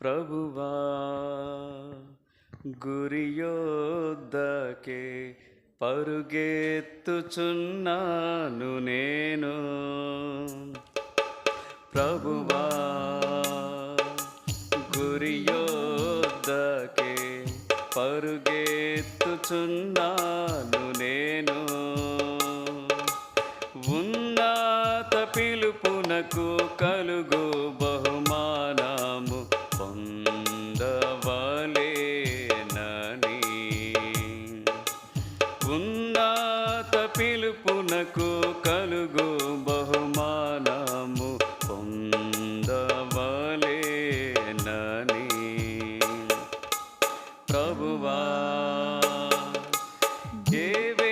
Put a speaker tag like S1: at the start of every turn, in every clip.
S1: ప్రభువా గురియోద్దకే పరుగెత్తుచున్నాను నేను. ప్రభువా గురియోద్దకే పరుగెత్తుచున్నాను నేను. ఉన్నత పిలుపునకు కలుగు పొందవలేనని ఉన్నత పిలుపునకు కలుగు బహుమానము పొందవలేనని ప్రభువా ఏవే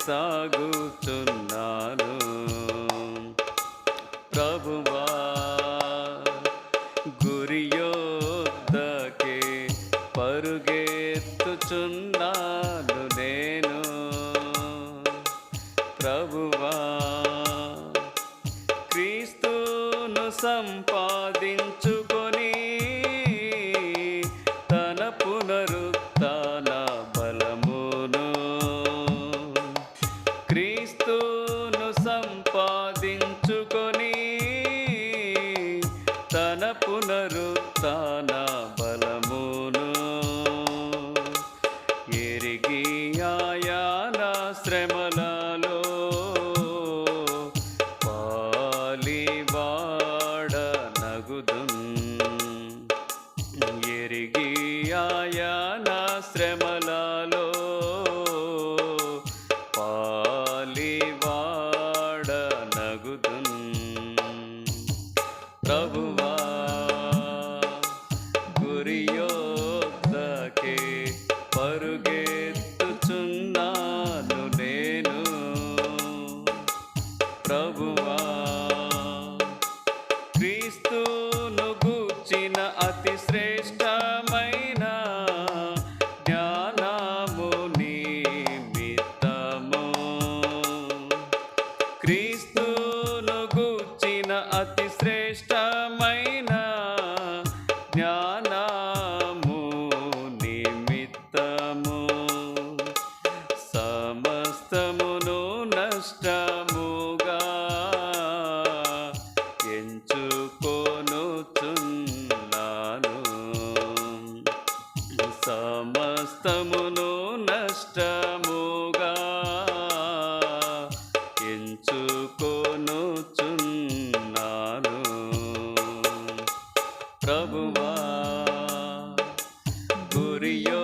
S1: సాగుతున్నాను సాగుచున్నాను ప్రభువా గురియోద్దకే పరుగెత్తుచున్నాను నేను. ప్రభువా క్రీస్తును సంపాదించుకొని క్రీస్తును నగుదున్ ప్రభువా అతి శ్రేష్టమైన జ్ఞానము నిమిత్తము. సమస్తమును నష్టముగా ఎంచుకొనుచున్నాను. సమస్తమును నష్టము ప్రభువా గురియోద్దకే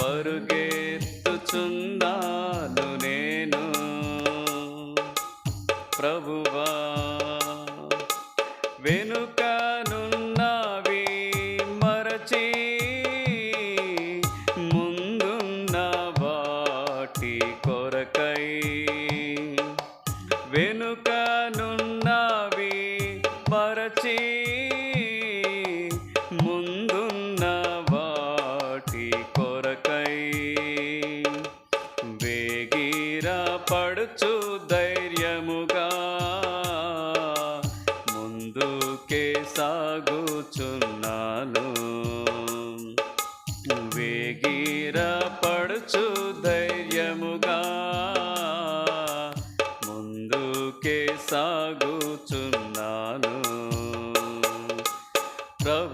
S1: పరుగెత్తుచున్నాను నేను. ప్రభువా వెనుక Amém.